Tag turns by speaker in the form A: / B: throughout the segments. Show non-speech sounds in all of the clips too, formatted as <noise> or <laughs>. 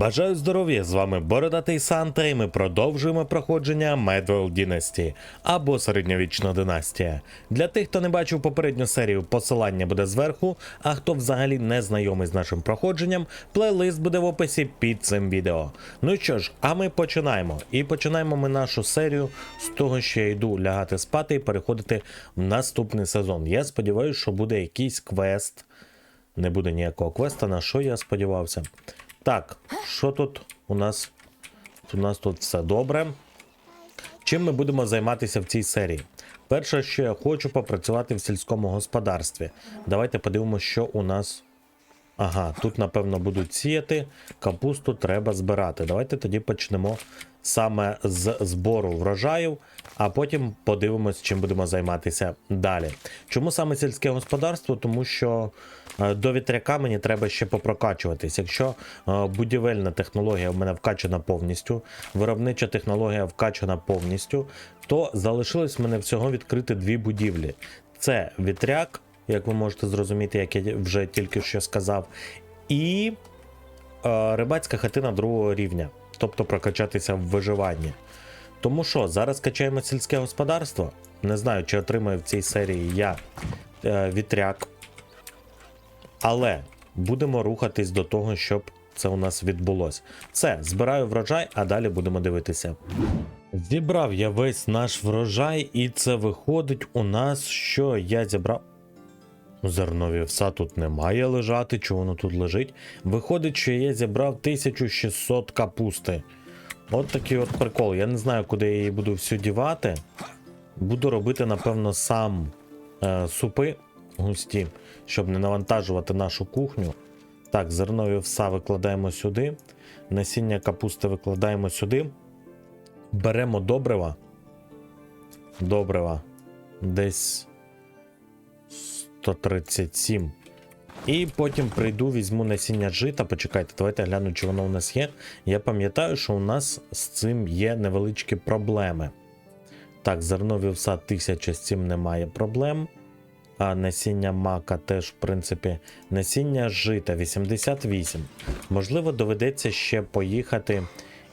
A: Бажаю здоров'я! З вами Бородатий Санта, і ми продовжуємо проходження Medwell Dynasty або середньовічна династія. Для тих, хто не бачив попередню серію, посилання буде зверху. А хто взагалі не знайомий з нашим проходженням, плейлист буде в описі під цим відео. Ну що ж, а ми починаємо. І починаємо ми нашу серію з того, що я йду лягати спати і переходити в наступний сезон. Я сподіваюся, що буде якийсь квест. Не буде ніякого квеста, на що я сподівався. Так, що тут у нас? У нас тут все добре. Чим ми будемо займатися в цій серії? Перше, що я хочу попрацювати в сільському господарстві. Давайте подивимося, що у нас. Ага, тут, напевно, будуть сіяти. Капусту треба збирати. Давайте тоді почнемо саме з збору врожаїв, а потім подивимось, чим будемо займатися далі. Чому саме сільське господарство? Тому що е, до вітряка мені треба ще попрокачуватись. Якщо е, будівельна технологія в мене вкачана повністю, виробнича технологія вкачана повністю, то залишилось в мене всього відкрити дві будівлі: це вітряк, як ви можете зрозуміти, як я вже тільки що сказав, і е, рибацька хатина другого рівня, тобто прокачатися в виживанні. Тому що зараз качаємо сільське господарство. Не знаю, чи отримаю в цій серії я е, вітряк. Але будемо рухатись до того, щоб це у нас відбулося. Все, збираю врожай, а далі будемо дивитися. Зібрав я весь наш врожай, і це виходить у нас, що я зібрав. Зернові вса тут немає лежати, чи воно тут лежить. Виходить, що я зібрав 1600 капусти. От такий от прикол. Я не знаю, куди я її буду всю дівати. Буду робити, напевно, сам е, супи густі, щоб не навантажувати нашу кухню. Так, зернові вса викладаємо сюди. Насіння капусти викладаємо сюди. Беремо добрива. Добрива. Десь 137. І потім прийду, візьму насіння жита. Почекайте, давайте гляну, чи воно у нас є. Я пам'ятаю, що у нас з цим є невеличкі проблеми. Так, зернові вса 1000 з цим немає проблем. А насіння мака теж, в принципі, насіння жита 88. Можливо, доведеться ще поїхати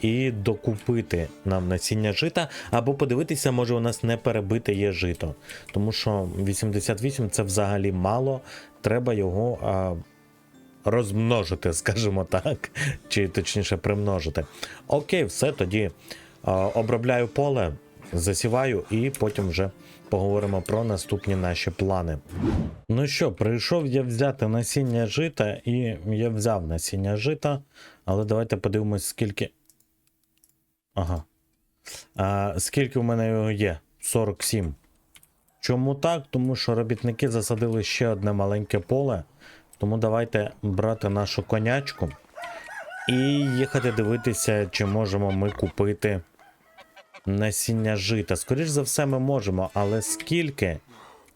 A: і докупити нам насіння жита, або подивитися, може у нас не перебите є жито. Тому що 88 це взагалі мало, треба його а, розмножити, <laughs> скажімо так, чи точніше примножити. Окей, все тоді а, обробляю поле, засіваю і потім вже поговоримо про наступні наші плани. Ну що, прийшов я взяти насіння жита, і я взяв насіння жита, але давайте подивимось, скільки. Ага. А, скільки в мене його є? 47. Чому так? Тому що робітники засадили ще одне маленьке поле. Тому давайте брати нашу конячку і їхати дивитися, чи можемо ми купити насіння жита. Скоріш за все, ми можемо, але скільки?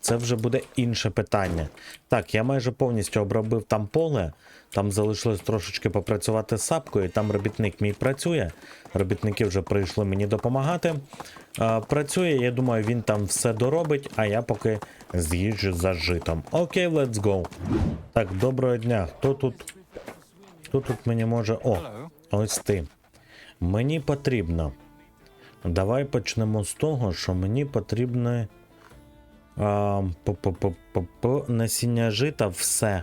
A: Це вже буде інше питання. Так, я майже повністю обробив там поле. Там залишилось трошечки попрацювати з сапкою. Там робітник мій працює. Робітники вже прийшли мені допомагати. А, працює, я думаю, він там все доробить, а я поки з'їжджу за житом. Окей, let's go. Так, доброго дня. Хто тут? Хто тут мені може. О, ось ти. Мені потрібно. Давай почнемо з того, що мені потрібно. А, насіння жита, все.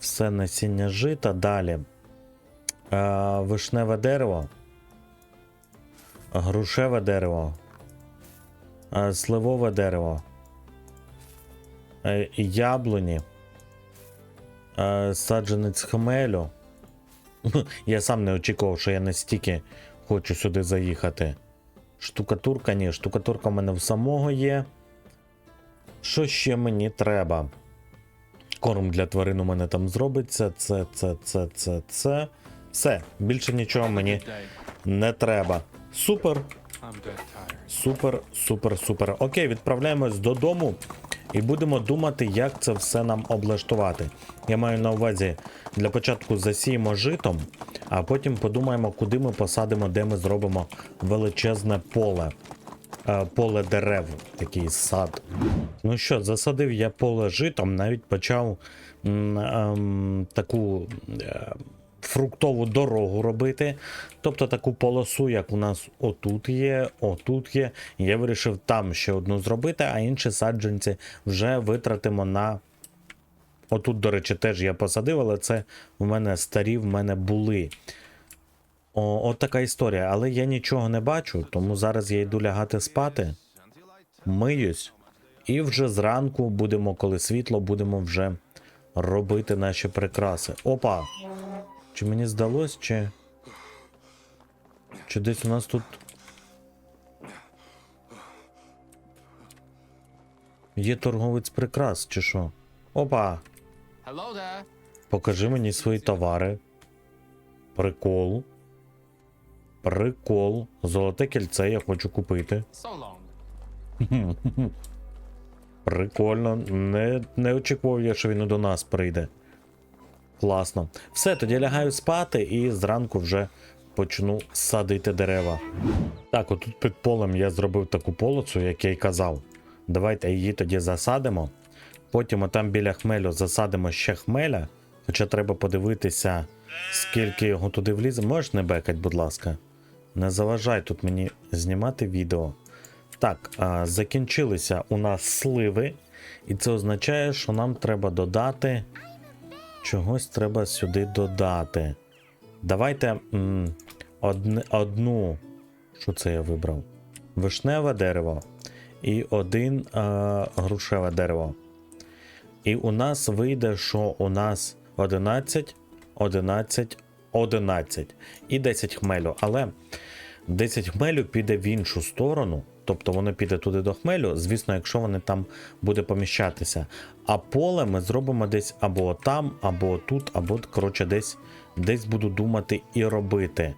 A: Все насіння жита. Далі. А, вишневе дерево. Грушеве дерево. А, сливове дерево. Е, яблуні. А, саджанець хмелю. <laughs> Я сам не очікував, що я настільки хочу сюди заїхати. Штукатурка, ні, штукатурка в мене в самого є. Що ще мені треба? Корм для тварин у мене там зробиться. Це, це, це, це, це. Все, більше нічого мені не треба. Супер, супер, супер, супер. Окей, відправляємось додому і будемо думати, як це все нам облаштувати. Я маю на увазі, для початку засіємо житом, а потім подумаємо, куди ми посадимо, де ми зробимо величезне поле. Е, поле дерев, такий сад. Ну що, засадив я поле житом, навіть почав м, ем, таку е, фруктову дорогу робити. Тобто таку полосу, як у нас отут є, отут є. Я вирішив там ще одну зробити, а інші саджанці вже витратимо на. Отут, до речі, теж я посадив, але це в мене старі в мене були. О, от така історія. Але я нічого не бачу, тому зараз я йду лягати спати, миюсь, і вже зранку будемо, коли світло, будемо вже робити наші прикраси. Опа! Чи мені здалось, чи. Чи десь у нас тут. Є торговець прикрас, чи що? Опа! Покажи мені свої товари. Прикол. Прикол. Золоте кільце я хочу купити.
B: So.
A: Прикольно. Не, не очікував я, що він і до нас прийде. Класно. Все, тоді лягаю спати і зранку вже почну садити дерева. Так, отут під полем я зробив таку полосу, як я й казав. Давайте її тоді засадимо. Потім отам біля хмелю засадимо ще хмеля. Хоча треба подивитися, скільки його туди влізе. Можеш не бекать, будь ласка. Не заважай тут мені знімати відео. Так, закінчилися у нас сливи, і це означає, що нам треба додати. Чогось треба сюди додати. Давайте м, одне, одну. Що це я вибрав? Вишневе дерево і один е, грушеве дерево. І у нас вийде, що у нас 11, 11, 11 і 10 хмелю. Але 10 хмелю піде в іншу сторону, тобто воно піде туди до хмелю, звісно, якщо вони там буде поміщатися. А поле ми зробимо десь або там, або тут, або коротше, десь, десь буду думати і робити.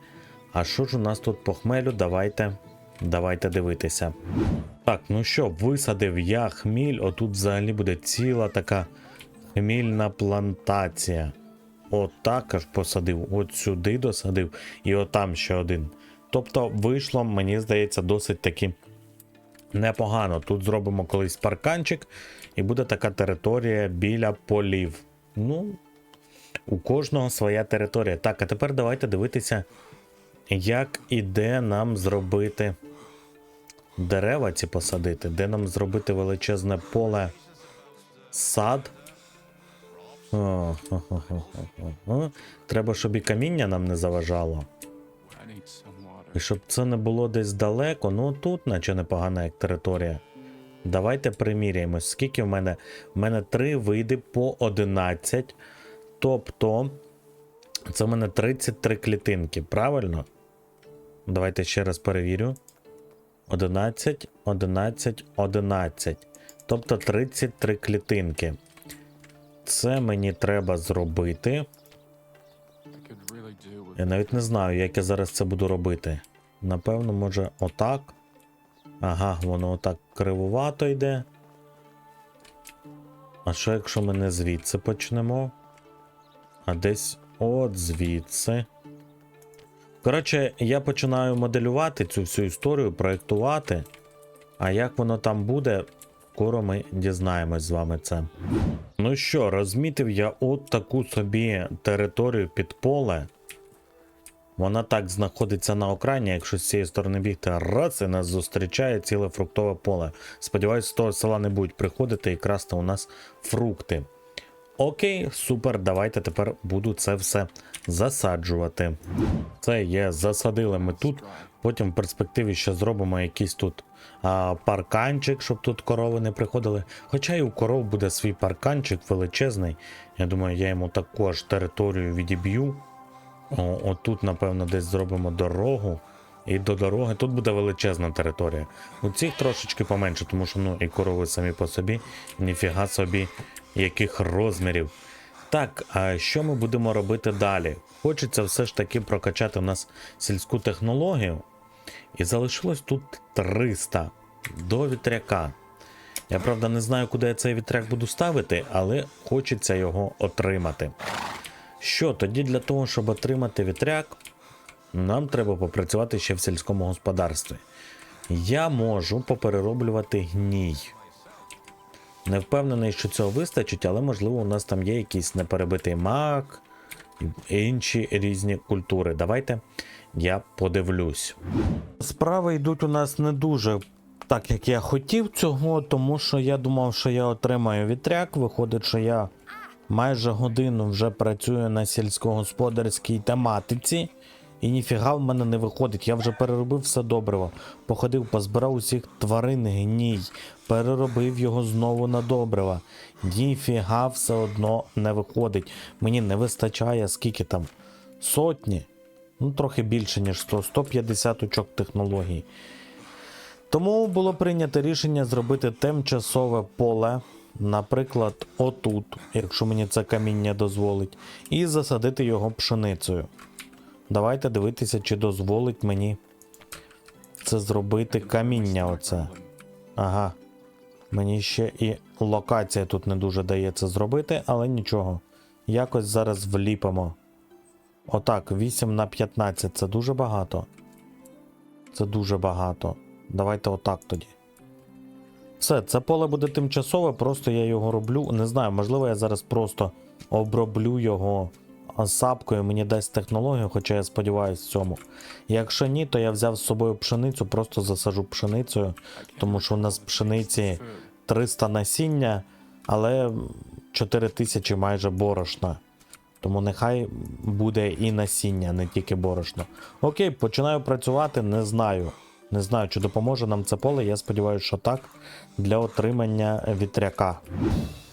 A: А що ж у нас тут по хмелю? Давайте, давайте дивитися. Так, ну що, висадив я хміль, отут взагалі буде ціла така хмільна плантація. Отак аж посадив, от сюди досадив, і отам ще один. Тобто вийшло, мені здається, досить таки непогано. Тут зробимо колись парканчик, і буде така територія біля полів. Ну, у кожного своя територія. Так, а тепер давайте дивитися, як і де нам зробити дерева ці посадити, де нам зробити величезне поле сад. О. Треба, щоб і каміння нам не заважало. І щоб це не було десь далеко, ну тут, наче непогана як територія. Давайте приміряємось. Скільки в мене? В мене 3 види по 11. Тобто, це в мене 33 клітинки, правильно? Давайте ще раз перевірю. 11, 11, 11. Тобто 33 клітинки. Це мені треба зробити. Я навіть не знаю, як я зараз це буду робити. Напевно, може, отак. Ага, воно отак кривувато йде. А що якщо ми не звідси почнемо? А десь от звідси. Коротше, я починаю моделювати цю всю історію, проєктувати. А як воно там буде, скоро ми дізнаємось з вами це. Ну що, розмітив я от таку собі територію під поле. Вона так знаходиться на окраїні, якщо з цієї сторони бігти, раз і нас зустрічає ціле фруктове поле. Сподіваюсь, з того села не будуть приходити і красти у нас фрукти. Окей, супер, давайте тепер буду це все засаджувати. Це є, засадили ми тут. Потім в перспективі ще зробимо якийсь тут а, парканчик, щоб тут корови не приходили. Хоча і у коров буде свій парканчик величезний. Я думаю, я йому також територію відіб'ю. Отут, напевно, десь зробимо дорогу. І до дороги тут буде величезна територія. У цих трошечки поменше, тому що ну і корови самі по собі, ніфіга собі, яких розмірів. Так, а що ми будемо робити далі? Хочеться все ж таки прокачати у нас сільську технологію. І залишилось тут 300 до вітряка. Я правда не знаю, куди я цей вітряк буду ставити, але хочеться його отримати. Що тоді для того, щоб отримати вітряк, нам треба попрацювати ще в сільському господарстві. Я можу поперероблювати гній. Не впевнений, що цього вистачить, але можливо у нас там є якийсь неперебитий мак, і інші різні культури. Давайте я подивлюсь. Справи йдуть у нас не дуже так, як я хотів цього, тому що я думав, що я отримаю вітряк. Виходить, що я майже годину вже працюю на сільськогосподарській тематиці. І ніфіга в мене не виходить. Я вже переробив все добриво. Походив, позбирав усіх тварин гній, переробив його знову на добрива. Ніфіга все одно не виходить. Мені не вистачає скільки там? Сотні. Ну, трохи більше, ніж 100, 150 очок технологій. Тому було прийнято рішення зробити тимчасове поле, наприклад, отут, якщо мені це каміння дозволить, і засадити його пшеницею. Давайте дивитися, чи дозволить мені це зробити каміння. Оце. Ага. Мені ще і локація тут не дуже дає це зробити, але нічого. Якось зараз вліпимо. Отак, 8 на 15 це дуже багато. Це дуже багато. Давайте отак тоді. Все, це поле буде тимчасове, просто я його роблю. Не знаю, можливо, я зараз просто оброблю його сапкою, мені дасть технологію, хоча я сподіваюся в цьому. Якщо ні, то я взяв з собою пшеницю, просто засажу пшеницею, тому що у нас пшениці 300 насіння, але 4000 майже борошна. Тому нехай буде і насіння, не тільки борошно. Окей, починаю працювати, не знаю. Не знаю, чи допоможе нам це поле. Я сподіваюся, що так. Для отримання вітряка.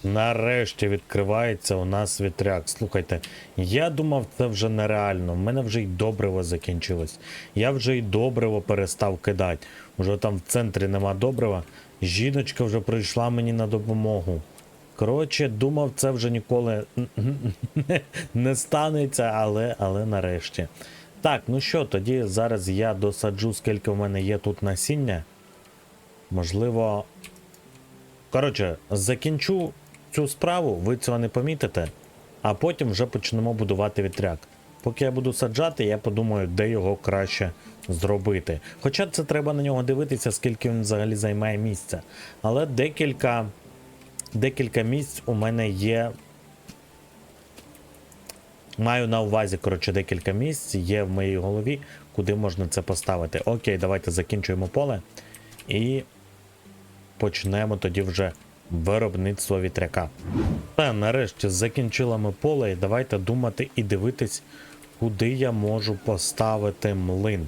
A: Нарешті відкривається у нас вітряк. Слухайте, я думав, це вже нереально. У мене вже й добриво закінчилось. Я вже й добриво перестав кидати. Уже там в центрі нема добрива. Жіночка вже прийшла мені на допомогу. Коротше, думав, це вже ніколи не- <laughs> не станеться, але, але нарешті. Так, ну що, тоді зараз я досаджу, скільки в мене є тут насіння. Можливо. Коротше, закінчу цю справу, ви цього не помітите, а потім вже почнемо будувати вітряк. Поки я буду саджати, я подумаю, де його краще зробити. Хоча це треба на нього дивитися, скільки він взагалі займає місця. Але декілька, декілька місць у мене є Маю на увазі, коротше, декілька місць є в моїй голові, куди можна це поставити. Окей, давайте закінчуємо поле і почнемо тоді вже виробництво вітряка. Та нарешті закінчили ми поле, і давайте думати і дивитись, куди я можу поставити млин.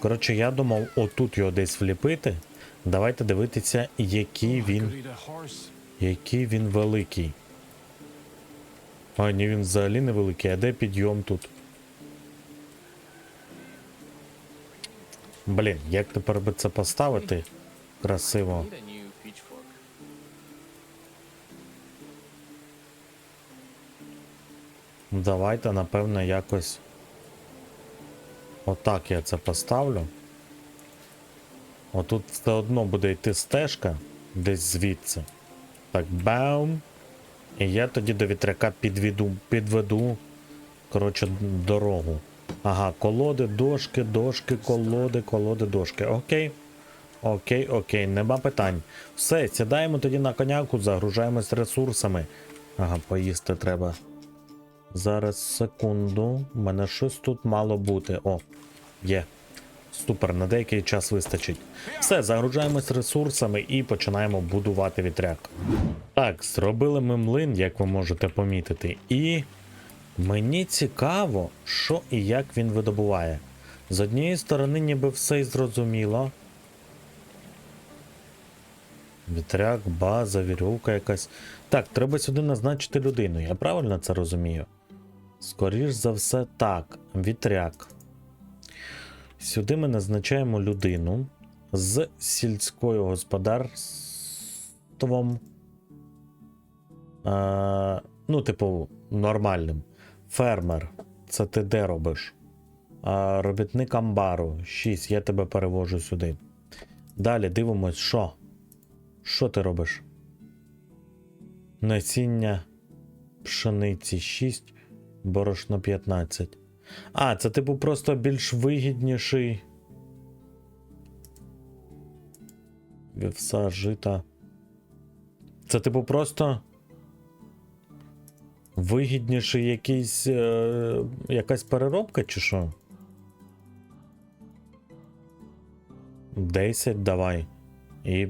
A: Коротше, я думав, отут його десь вліпити. Давайте дивитися, який він, Який він великий. А, ні, він взагалі невеликий, а де підйом тут? Блін, як тепер би це поставити? Красиво. Давайте, напевно, якось. Отак я це поставлю. Отут все одно буде йти стежка десь звідси. Так, баум. І я тоді до вітряка підведу, підведу. Коротше, дорогу. Ага, колоди, дошки, дошки, колоди, колоди, дошки. Окей. Окей, окей, нема питань. Все, сідаємо тоді на коняку, загружаємось ресурсами. Ага, поїсти треба. Зараз секунду. У мене щось тут мало бути. О, є. Супер, на деякий час вистачить. Все, загружаємось ресурсами і починаємо будувати вітряк. Так, зробили ми млин, як ви можете помітити, і мені цікаво, що і як він видобуває. З однієї сторони, ніби все й зрозуміло. Вітряк, база, вірьовка якась. Так, треба сюди назначити людину, я правильно це розумію? Скоріш за все, так, вітряк. Сюди ми назначаємо людину з сільською господарством. Е, ну, типу, нормальним. Фермер. Це ти де робиш? Е, робітник амбару. 6. Я тебе перевожу сюди. Далі дивимось, що? Що ти робиш? Насіння пшениці 6, борошно 15. А, це типу просто більш вигідніший. Вівса, жита. Це типу просто. Вигідніше якийсь, е, якась переробка чи що? 10 давай. І.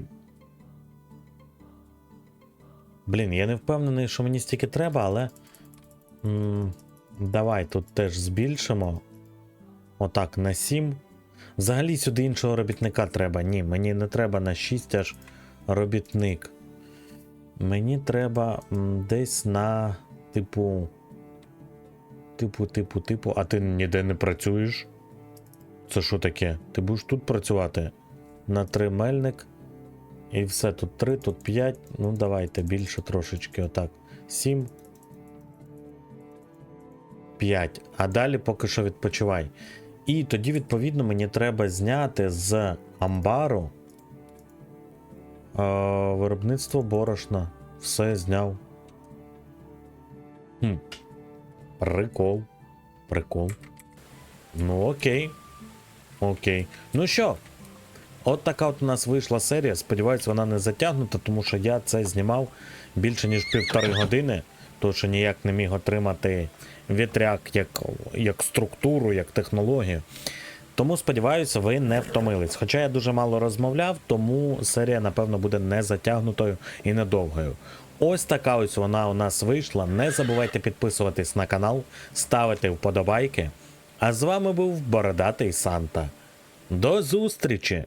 A: Блін, я не впевнений, що мені стільки треба, але. м, давай тут теж збільшимо. Отак, на 7. Взагалі сюди іншого робітника треба. Ні, мені не треба на 6 аж робітник. Мені треба десь на типу. Типу, типу, типу, а ти ніде не працюєш? Це що таке? Ти будеш тут працювати? На три мельник. І все, тут 3, тут 5. Ну, давайте більше трошечки. Отак. 7. 5. А далі поки що відпочивай. І тоді, відповідно, мені треба зняти з амбару е, виробництво борошна. Все зняв. Хм. Прикол. Прикол. Ну, окей. Окей. Ну що? От така от у нас вийшла серія. Сподіваюсь, вона не затягнута, тому що я це знімав більше ніж півтори години, тому що ніяк не міг отримати вітряк як, як структуру, як технологію. Тому сподіваюся, ви не втомились. Хоча я дуже мало розмовляв, тому серія, напевно, буде не затягнутою і недовгою. Ось така ось вона у нас вийшла. Не забувайте підписуватись на канал, ставити вподобайки. А з вами був Бородатий Санта. До зустрічі!